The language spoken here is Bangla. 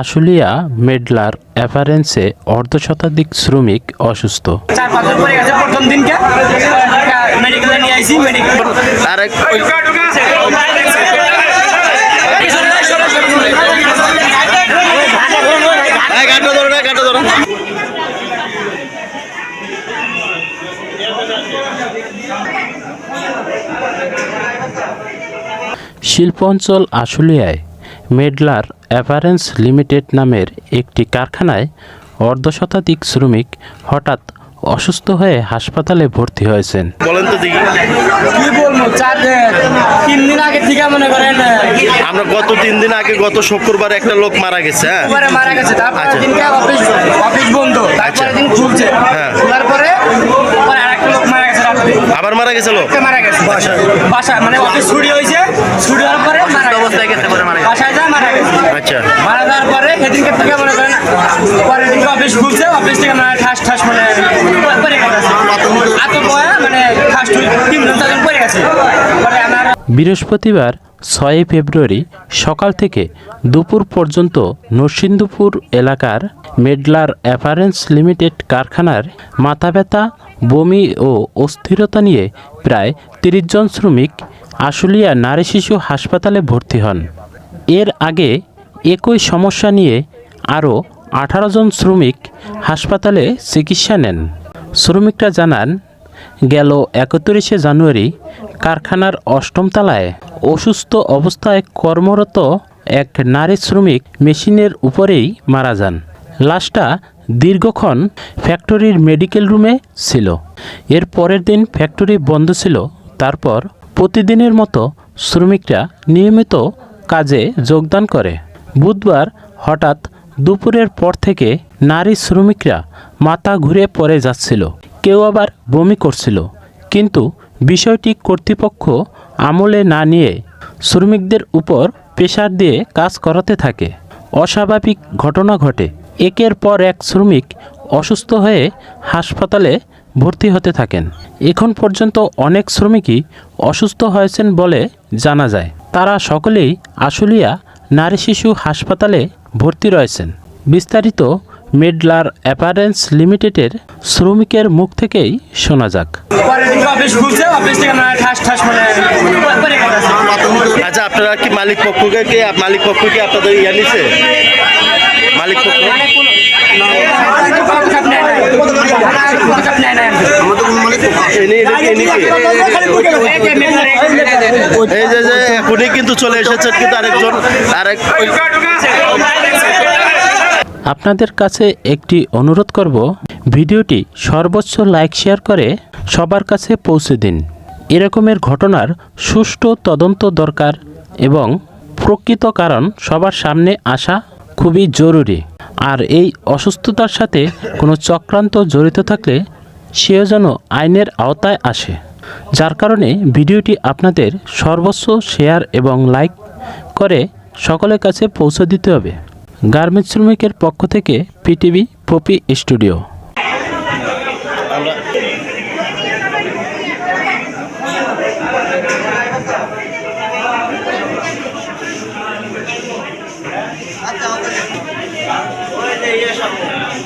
আশুলিয়া মেডলার অ্যাপারেন্সে অর্ধশতাধিক শ্রমিক অসুস্থ। প্রথম দিনকে। মেডিকেলে নিয়ে মেডিকেল শিল্প অঞ্চল আশুলিয়ায় মেডলার অ্যাপারেন্স লিমিটেড নামের একটি কারখানায় অর্ধশতাধিক শ্রমিক হঠাৎ অসুস্থ হয়ে হাসপাতালে ভর্তি হয়েছেন। বলেন তো দেখি। কি বলব চার তিন দিন আগে থেকে মনে করেন আমরা গত তিন দিন আগে গত শুক্রবার একটা লোক মারা গেছে হ্যাঁ? মারা গেছে তারপরে আচ্ছা। দিনকে অফিস অফিস বন্ধ তারপরে দিন খুলছে। হ্যাঁ। খোলার পরে পরে আরেকটা লোক মারা গেছে আবার মারা গেছে লোক? মারা গেছে। বাসা মানে অফিস ছুটি হয়েছে ছুটি হওয়ার পরে মারা অবস্থায় গেছে পরে মারা গেছে বাসায় যায় মারা গেছে আচ্ছা মারা যাওয়ার পরে সেদিনকে থেকে মনে করেন মানে মানে বৃহস্পতিবার ছয়ই ফেব্রুয়ারি সকাল থেকে দুপুর পর্যন্ত নরসিংদুপুর এলাকার মেডলার অ্যাপারেন্স লিমিটেড কারখানার মাথা ব্যথা বমি ও অস্থিরতা নিয়ে প্রায় তিরিশ জন শ্রমিক আশুলিয়া নারী শিশু হাসপাতালে ভর্তি হন। এর আগে একই সমস্যা নিয়ে আরও আঠারো জন শ্রমিক হাসপাতালে চিকিৎসা নেন। শ্রমিকরা জানান, গেল একত্রিশে জানুয়ারি কারখানার অষ্টম তলায় অসুস্থ অবস্থায় কর্মরত এক নারী শ্রমিক মেশিনের উপরেই মারা যান। লাশটা দীর্ঘক্ষণ ফ্যাক্টরির মেডিকেল রুমে ছিল। এর পরের দিন ফ্যাক্টরি বন্ধ ছিল। তারপর প্রতিদিনের মতো শ্রমিকরা নিয়মিত কাজে যোগদান করে। বুধবার হঠাৎ দুপুরের পর থেকে নারী শ্রমিকরা মাথা ঘুরে পড়ে যাচ্ছিল। কেউ আবার বমি করছিল। কিন্তু বিষয়টি কর্তৃপক্ষ আমলে না নিয়ে শ্রমিকদের উপর প্রেশার দিয়ে কাজ করাতে থাকে। অস্বাভাবিক ঘটনা ঘটে। একের পর এক শ্রমিক অসুস্থ হয়ে হাসপাতালে ভর্তি হতে থাকেন। এখন পর্যন্ত অনেক শ্রমিকই অসুস্থ হয়েছেন বলে জানা যায়। তারা সকলেই আশুলিয়া নারী শিশু হাসপাতালে ভর্তি রয়েছেন। বিস্তারিত মেডলার অ্যাপারেন্স লিমিটেডের শ্রমিকের মুখ থেকেই শোনা যাক। আচ্ছা আপনারা কি মালিক পক্ষকে কি, মালিক পক্ষ আপনাদের ইয়া নিছে? মালিক পক্ষ? এই যে এখনই কিন্তু চলে এসেছেন কিন্তু আরেকজন আরেক আপনাদের কাছে একটি অনুরোধ করব ভিডিওটি সর্বোচ্চ লাইক শেয়ার করে সবার কাছে পৌঁছে দিন এরকমের ঘটনার সুষ্ঠু তদন্ত দরকার এবং প্রকৃত কারণ সবার সামনে আসা খুবই জরুরি আর এই অসুস্থতার সাথে কোনো চক্রান্ত জড়িত থাকলে সেও যেন আইনের আওতায় আসে, যার কারণে ভিডিওটি আপনাদের সর্বোচ্চ শেয়ার এবং লাইক করে সকলের কাছে পৌঁছে দিতে হবে। গার্মেন্টস শ্রমিকের পক্ষ থেকে পিটিভি পপি স্টুডিও। আচ্ছা।, আচ্ছা।